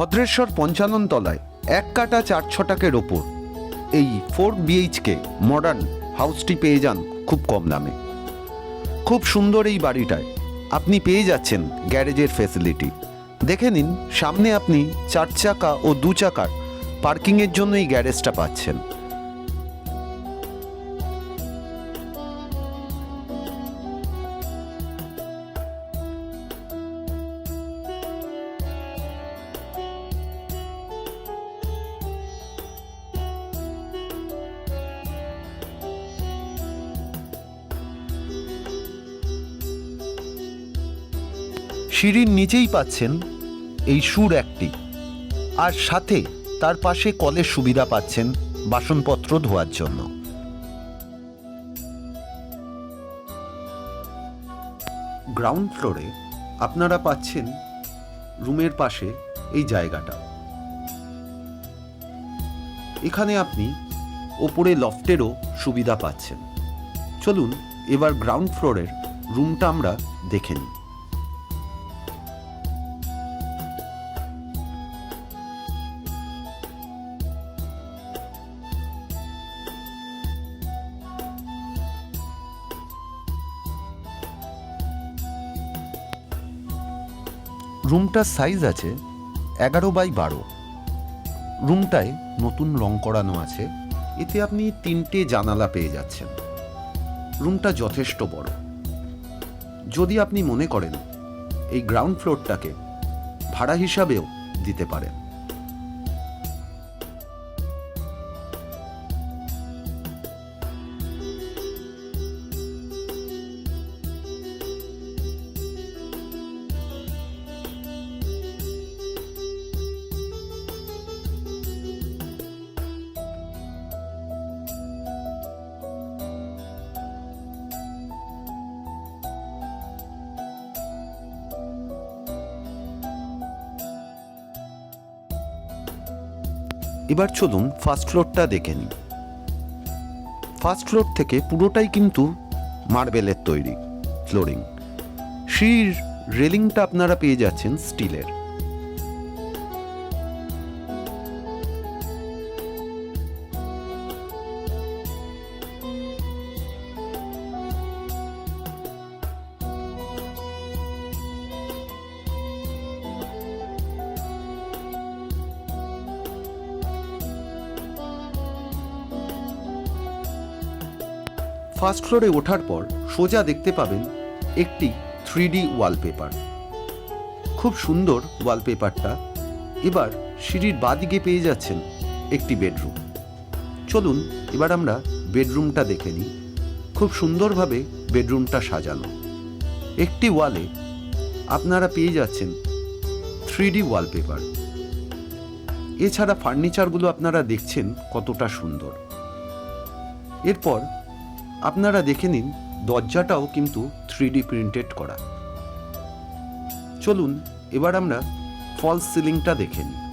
ভদ্রেশ্বর পঞ্চানন তলায় এক কাটা চার ছটাকের ওপর। এই ফোর বিএইচকে মডার্ন হাউসটি পেয়ে যান খুব কম দামে। খুব সুন্দর এই বাড়িটায়। আপনি পেয়ে যাচ্ছেন গ্যারেজের ফেসিলিটি দেখে নিন, সামনে আপনি চার চাকা ও দু চাকার পার্কিংয়ের জন্য এই গ্যারেজটা পাচ্ছেন। সিঁড়ির নিচেই পাচ্ছেন এই সুর একটি। আর সাথে তার পাশে কলের সুবিধা পাচ্ছেন বাসনপত্র ধোয়ার জন্য। গ্রাউন্ড ফ্লোরে আপনারা পাচ্ছেন রুমের পাশে এই জায়গাটা। এখানে আপনি ওপরে লফটেরও সুবিধা পাচ্ছেন। চলুন এবার গ্রাউন্ড ফ্লোরের রুমটা আমরা দেখে নিই। রুমটার সাইজ আছে এগারো বাই বারো। রুমটায় নতুন রং করানো আছে। এতে আপনি তিনটে জানালা পেয়ে যাচ্ছেন। রুমটা যথেষ্ট বড়। যদি আপনি মনে করেন, এই গ্রাউন্ড ফ্লোরটাকে ভাড়া হিসাবেও দিতে পারেন। এবার চলুন ফার্স্ট ফ্লোরটা দেখে নিই। ফার্স্ট ফ্লোর থেকে পুরোটাই কিন্তু মার্বেলের তৈরি ফ্লোরিং সিঁড়ির রেলিংটা আপনারা পেয়ে যাচ্ছেন স্টিলের ফার্স্ট ফ্লোরে ওঠার পর সোজা দেখতে পাবেন একটি থ্রি ডি ওয়ালপেপার। খুব সুন্দর ওয়ালপেপারটা। এবার সিঁড়ির বাদিকে পেয়ে যাচ্ছেন একটি বেডরুম। চলুন, এবার আমরা বেডরুমটা দেখে নিই। খুব সুন্দরভাবে বেডরুমটা সাজানো। একটি ওয়ালে আপনারা পেয়ে যাচ্ছেন থ্রি ডি ওয়ালপেপার। এছাড়া ফার্নিচারগুলো আপনারা দেখছেন কতটা সুন্দর। এরপর আপনারা দেখে নিন, দরজাটাও কিন্তু থ্রি প্রিন্টেড করা। চলুন, এবার আমরা ফলস সিলিংটা দেখে নিই।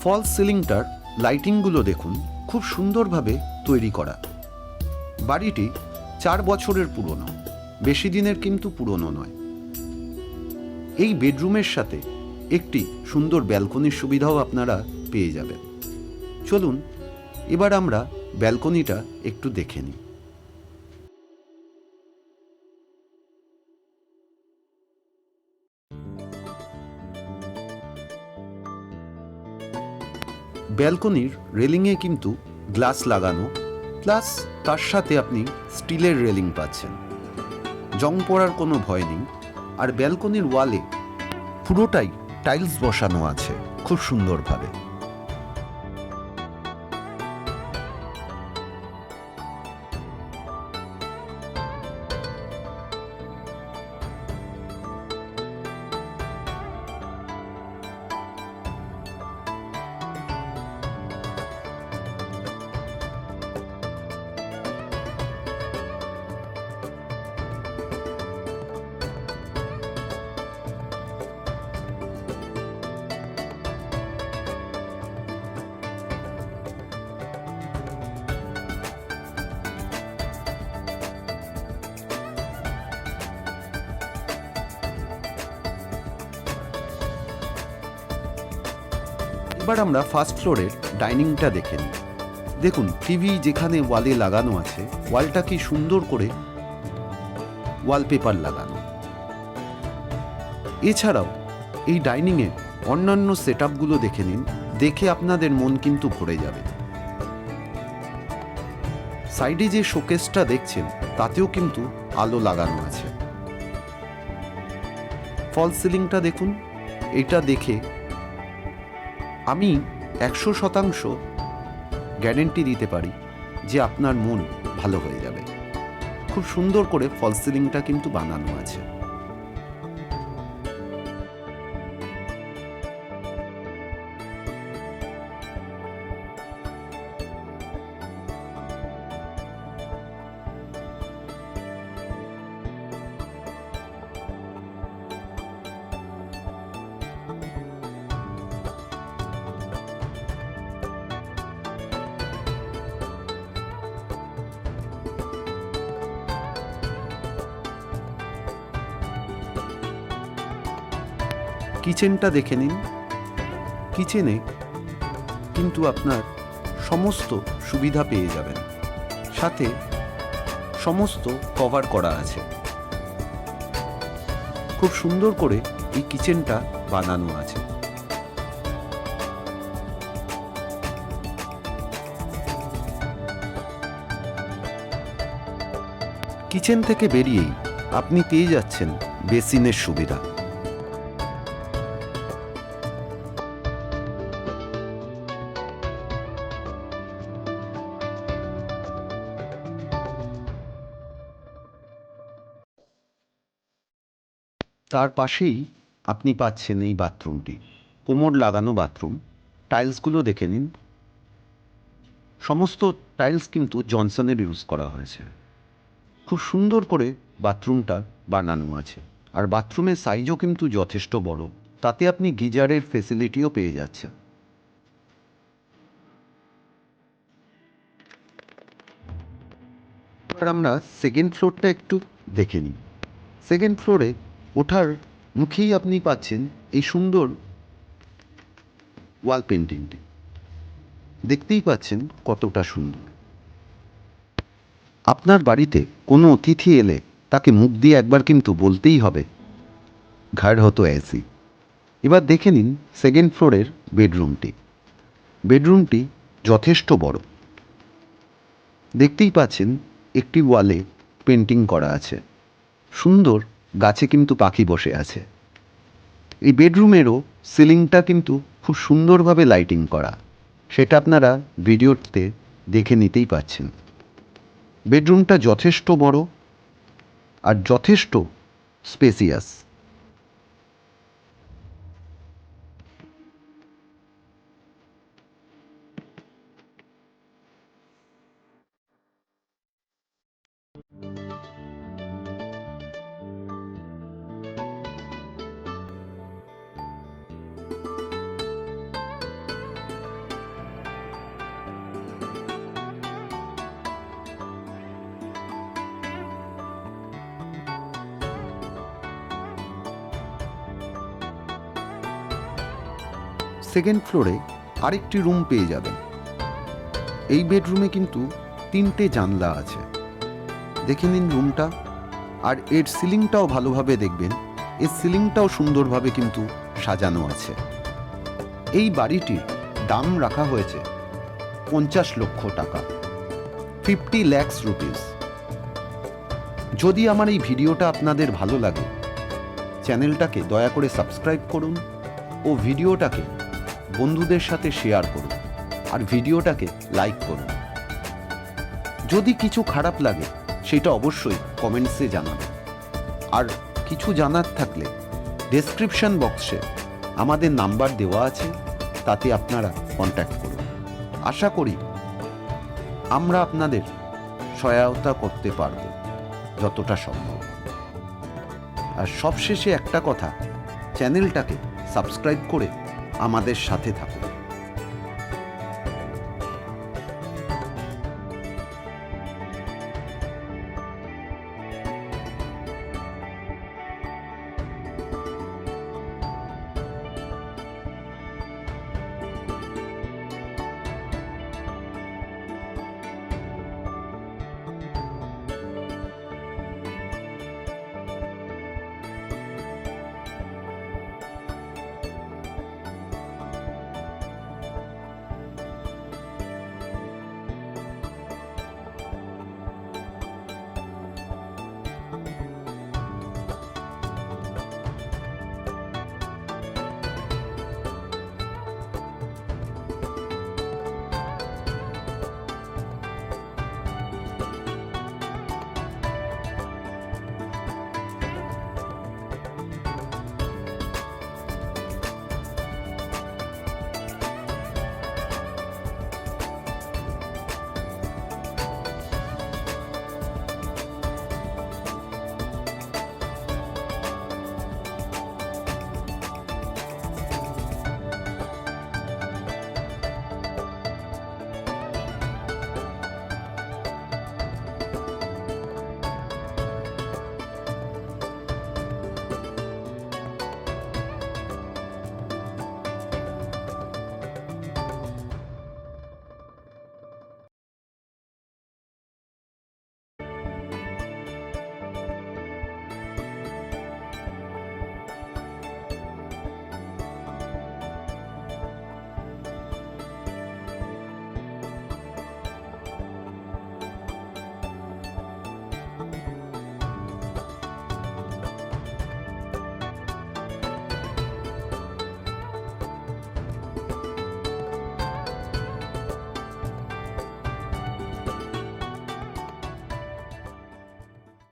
ফলস সিলিংটার লাইটিংগুলো দেখুন খুব সুন্দরভাবে তৈরি করা। বাড়িটি চার বছরের পুরনো, বেশি দিনের কিন্তু পুরনো নয়। এই বেডরুমের সাথে একটি সুন্দর ব্যালকনির সুবিধাও আপনারা পেয়ে যাবেন। চলুন, এবার আমরা ব্যালকনিটা একটু দেখে নিই। ব্যালকনির রেলিংয়ে কিন্তু গ্লাস লাগানো, প্লাস তার সাথে আপনি স্টিলের রেলিং পাচ্ছেন। জং পড়ার কোনো ভয় নেই, আর ব্যালকনির ওয়ালে পুরোটাই টাইলস বসানো আছে, খুব সুন্দরভাবে। এবার আমরা ফার্স্ট ফ্লোরের ডাইনিংটা দেখে নিই। দেখুন টিভি যেখানে ওয়ালে লাগানো আছে ওয়ালটা কি সুন্দর করে ওয়ালপেপার লাগানো। এছাড়াও, এই ডাইনিংয়ে অন্যান্য সেট দেখে নিন, দেখে আপনাদের মন কিন্তু ভরে যাবে। সাইডে যে শোকেসটা দেখছেন, তাতেও কিন্তু আলো লাগানো আছে। ফল সিলিংটা দেখুন, এটা দেখে আমি একশো শতাংশ গ্যারেন্টি দিতে পারি যে আপনার মন ভালো হয়ে যাবে। খুব সুন্দর করে ফলসিলিংটা কিন্তু বানানো আছে। কিচেনটা দেখে নিন। কিচেনে কিন্তু আপনার সমস্ত সুবিধা পেয়ে যাবেন। সাথে সমস্ত কভার করা আছে। খুব সুন্দর করে এই কিচেনটা বানানো আছে। কিচেন থেকে বেরিয়েই আপনি পেয়ে যাচ্ছেন বেসিনের সুবিধা। তার পাশেই আপনি পাচ্ছেন এই বাথরুমটি। কোমর লাগানো বাথরুম। টাইলসগুলো দেখে নিন। সমস্ত টাইলস কিন্তু জনসনের ইউজ করা হয়েছে। খুব সুন্দর করে বাথরুমটা বানানো আছে। আর বাথরুমের সাইজও কিন্তু যথেষ্ট বড়। তাতে আপনি গিজারের ফেসিলিটিও পেয়ে যাচ্ছেন। আমরা সেকেন্ড ফ্লোরটা একটু দেখে নিই। সেকেন্ড ফ্লোরে ওঠার মুখেই আপনি পাচ্ছেন এই সুন্দর ওয়াল পেন্টিংটি দেখতেই পাচ্ছেন কতটা সুন্দর। আপনার বাড়িতে কোনো অতিথি এলে তাকে মুখ দিয়ে একবার কিন্তু বলতেই হবে, ঘর হতো এসি। এবার দেখে নিন সেকেন্ড ফ্লোরের বেডরুমটি বেডরুমটি যথেষ্ট বড়। দেখতেই পাচ্ছেন একটি ওয়ালে পেন্টিং করা আছে। সুন্দর গাছে কিন্তু পাখি বসে আছে। এই বেডরুমেরও সিলিংটা কিন্তু খুব সুন্দরভাবে লাইটিং করা। সেটা আপনারা ভিডিওতে দেখে নিতেই পাচ্ছেন। বেডরুমটা যথেষ্ট বড় আর যথেষ্ট স্পেসিয়াস। সেকেন্ড ফ্লোরে আরেকটি রুম পেয়ে যাবেন। এই বেডরুমে কিন্তু তিনটে জানলা আছে। দেখে নিন রুমটা। আর এর সিলিংটাও ভালোভাবে দেখবেন। এর সিলিংটাও সুন্দরভাবে কিন্তু সাজানো আছে। এই বাড়িটির দাম রাখা হয়েছে পঞ্চাশ লক্ষ টাকা। Fifty lakhs rupees. যদি আমার এই ভিডিওটা আপনাদের ভালো লাগে, চ্যানেলটাকে দয়া করে সাবস্ক্রাইব করুন ও ভিডিওটাকে বন্ধুদের সাথে শেয়ার করুন আর ভিডিওটাকে লাইক করুন। যদি কিছু খারাপ লাগে, সেটা অবশ্যই কমেন্টসে জানাবেন। আর কিছু জানার থাকলে ডেসক্রিপশন বক্সে আমাদের নাম্বার দেওয়া আছে, তাতে আপনারা কন্ট্যাক্ট করুন। আশা করি আমরা আপনাদের সহায়তা করতে পারব যতটা সম্ভব। আর সবশেষে একটা কথা চ্যানেলটাকে সাবস্ক্রাইব করে আমাদের সাথে থাকুন।